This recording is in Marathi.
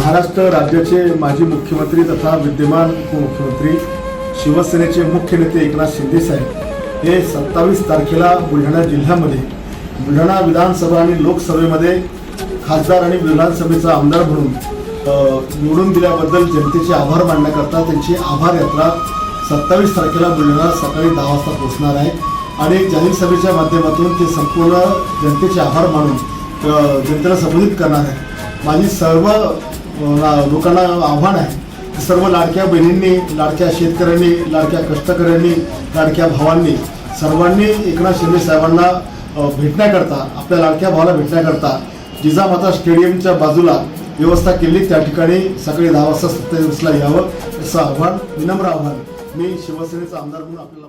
महाराष्ट्र राज्याचे माजी मुख्यमंत्री तथा विद्यमान उपमुख्यमंत्री शिवसेनेचे मुख्य नेते एकनाथ शिंदे साहेब हे सत्तावीस तारखेला बुलढाणा जिल्ह्यामध्ये बुलढाणा विधानसभा आणि लोकसभेमध्ये खासदार आणि विधानसभेचा आमदार म्हणून निवडून दिल्याबद्दल जनतेचे आभार मानण्याकरता त्यांची आभार यात्रा सत्तावीस तारखेला बुलढाणा सकाळी दहा वाजता पोहोचणार आहे. आणि जाहीर सभेच्या माध्यमातून ते संपूर्ण जनतेचे आभार मानून जनतेला संबोधित करणार आहे. माझी सर्व लोकांना आव्हान आहे सर्व लाडक्या बहिणींनी लाडक्या शेतकऱ्यांनी लाडक्या कष्टकऱ्यांनी लाडक्या भावांनी सर्वांनी एकनाथ शिंदे साहेबांना भेटण्याकरता आपल्या लाडक्या भावाला भेटण्याकरता जिजामाता स्टेडियमच्या बाजूला व्यवस्था केली. त्या ठिकाणी सकाळी दहा वाजता सत्तावीसला यावं असं आव्हान विनम्र आव्हान मी शिवसेनेचा आमदार म्हणून आपल्याला